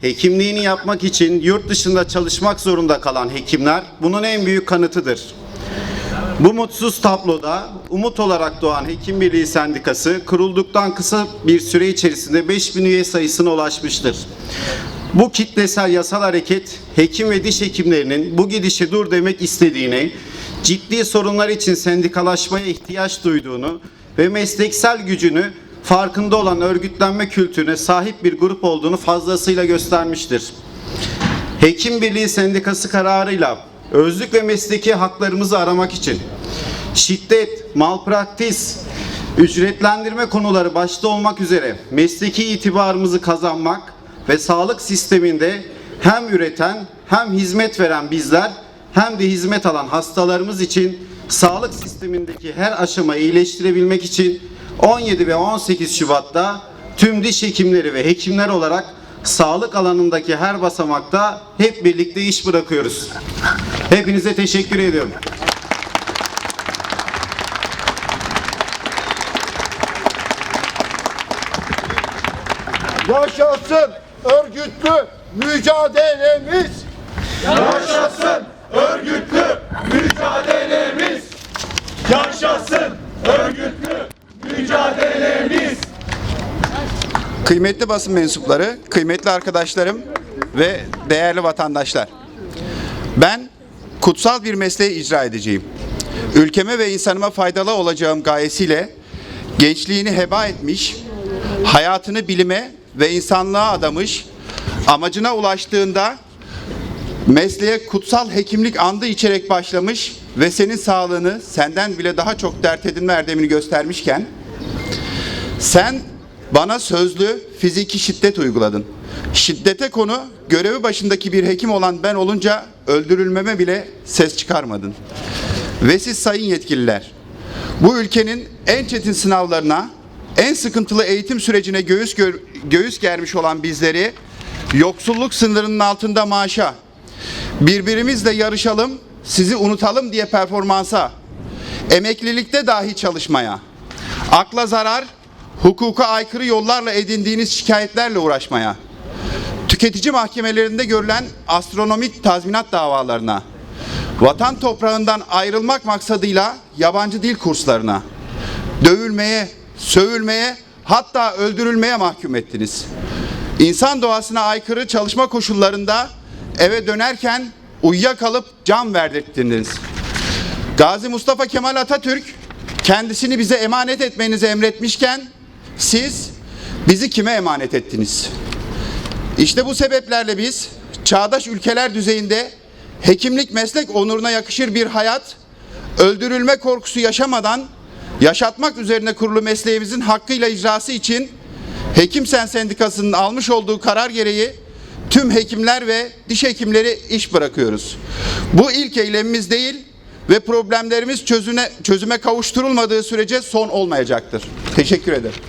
hekimliğini yapmak için yurt dışında çalışmak zorunda kalan hekimler bunun en büyük kanıtıdır. Bu mutsuz tabloda umut olarak doğan Hekim Birliği Sendikası kurulduktan kısa bir süre içerisinde 5000 üye sayısına ulaşmıştır. Bu kitlesel yasal hareket hekim ve diş hekimlerinin bu gidişe dur demek istediğini, ciddi sorunlar için sendikalaşmaya ihtiyaç duyduğunu ve mesleksel gücünü farkında olan örgütlenme kültürüne sahip bir grup olduğunu fazlasıyla göstermiştir. Hekim Birliği Sendikası kararıyla özlük ve mesleki haklarımızı aramak için şiddet, malpraktis, ücretlendirme konuları başta olmak üzere mesleki itibarımızı kazanmak ve sağlık sisteminde hem üreten hem hizmet veren bizler hem de hizmet alan hastalarımız için sağlık sistemindeki her aşamayı iyileştirebilmek için 17 ve 18 Şubat'ta tüm diş hekimleri ve hekimler olarak sağlık alanındaki her basamakta hep birlikte iş bırakıyoruz. Hepinize teşekkür ediyorum. Yaşasın örgütlü mücadelemiz. Yaşasın örgütlü mücadelemiz. Yaşasın örgütlü mücadelemiz. Kıymetli basın mensupları, kıymetli arkadaşlarım ve değerli vatandaşlar. Ben kutsal bir mesleği icra edeceğim. Ülkeme ve insanıma faydalı olacağım gayesiyle gençliğini heba etmiş, hayatını bilime ve insanlığa adamış, amacına ulaştığında mesleğe kutsal hekimlik andı içerek başlamış ve senin sağlığını senden bile daha çok dert edinme erdemini göstermişken sen bana sözlü fiziki şiddet uyguladın. Şiddete konu görevi başındaki bir hekim olan ben olunca öldürülmeme bile ses çıkarmadın. Ve siz sayın yetkililer, bu ülkenin en çetin sınavlarına, en sıkıntılı eğitim sürecine göğüs gör- göğüs germiş olan bizleri yoksulluk sınırının altında maaşa, birbirimizle yarışalım, sizi unutalım diye performansa, emeklilikte dahi çalışmaya, akla zarar, hukuka aykırı yollarla edindiğiniz şikayetlerle uğraşmaya, tüketici mahkemelerinde görülen astronomik tazminat davalarına, vatan toprağından ayrılmak maksadıyla yabancı dil kurslarına, dövülmeye, sövülmeye, hatta öldürülmeye mahkum ettiniz. İnsan doğasına aykırı çalışma koşullarında eve dönerken uyuyakalıp can verdirttiniz. Gazi Mustafa Kemal Atatürk kendisini bize emanet etmenizi emretmişken siz bizi kime emanet ettiniz? İşte bu sebeplerle biz çağdaş ülkeler düzeyinde hekimlik meslek onuruna yakışır bir hayat, öldürülme korkusu yaşamadan yaşatmak üzerine kurulu mesleğimizin hakkıyla icrası için Hekim Sen Sendikası'nın almış olduğu karar gereği tüm hekimler ve diş hekimleri iş bırakıyoruz. Bu ilk eylemimiz değil ve problemlerimiz çözüne, çözüme kavuşturulmadığı sürece son olmayacaktır. Teşekkür ederim.